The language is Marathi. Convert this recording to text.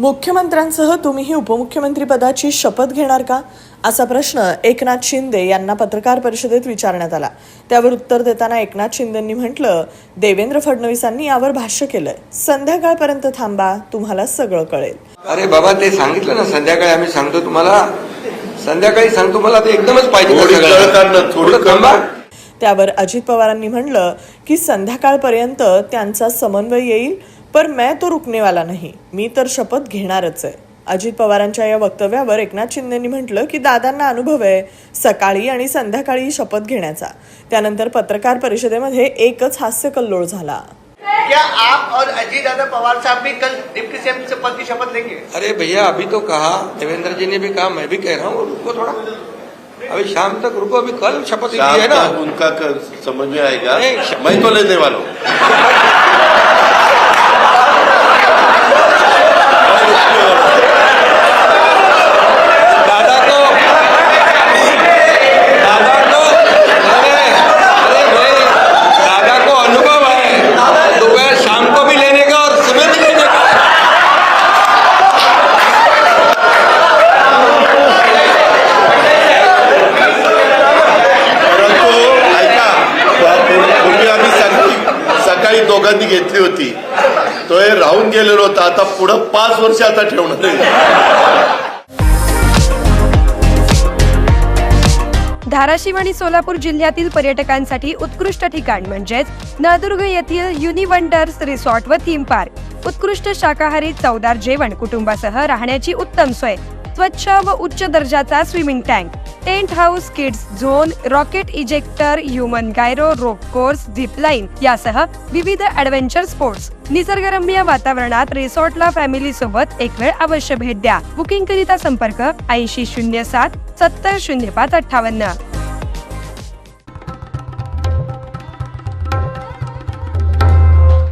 मुख्यमंत्र्यांसह तुम्हीही उपमुख्यमंत्री पदाची शपथ घेणार का? असा प्रश्न एकनाथ शिंदे यांना पत्रकार परिषदेत विचारण्यात आला. त्यावर उत्तर देताना एकनाथ शिंदेंनी म्हटलं देवेंद्र फडणवीसांनी यावर भाष्य केलंय. संध्याकाळपर्यंत थांबा तुम्हाला सगळं कळेल. अरे बाबा ते सांगितलं ना संध्याकाळी आम्ही सांगतो तुम्हाला. संध्याकाळी सांगतो मला ते एकदमच पाहिजे. त्यावर अजित पवारांनी म्हणलं की संध्याकाळपर्यंत त्यांचा समन्वय येईल पर मैं तो रुकने वाला नाही मी तर शपथ घेणारच आहे. अजित पवारांच्या या वक्तव्यावर एकनाथ शिंदेंनी म्हटलं की दादांना अनुभव आहे सकाळी आणि संध्याकाळी शपथ घेण्याचा. त्यानंतर पत्रकार परिषदेमध्ये एकच हास्य कल्लोळ झाला. क्या आप और अजीत दादा पवार साहब भी कल डिप्टी सीएम से पद की शपथ लेंगे? अरे भैया अभी तो कहा देवेंद्र जी ने भी कहा मैं भी कह रहा हूँ रुको थोड़ा। अभी शाम तक रुको अभी कल शपथ ली है ना। उनका कर, समझ में आएगा। मैं तो लेने वाला हूँ दादा को दादा को अरे अरे भाई दादा को अनुभव है दोपहर शाम को भी लेने का और सुबह भी लेने का परंतु ऐका पूर्वी आम्ही सकाळी सकाळी दोघांनी घेतली होती. तो हे राहून गेलेलो होता. आता पुढं पाच वर्ष आता ठेवणार धाराशिव आणि सोलापूर जिल्ह्यातील पर्यटकांसाठी उत्कृष्ट ठिकाण म्हणजेच नळदुर्ग येथील युनिवंडर्स रिसॉर्ट व थीम पार्क उत्कृष्ट शाकाहारी चवदार जेवण कुटुंबासह राहण्याची उत्तम सोय. स्वच्छ व उच्च दर्जाचा swimming tank tent house kids zone rocket ejector human gyro rope course zip line यासह विविध ॲडव्हेंचर स्पोर्ट्स. निसर्गरम्य वातावरणात रिसॉर्टला फॅमिली सोबत एक वेळ अवश्य भेट द्या. बुकिंग करिता संपर्क ऐंशी शून्य सात सत्तर शून्य पाच अठ्ठावन्न.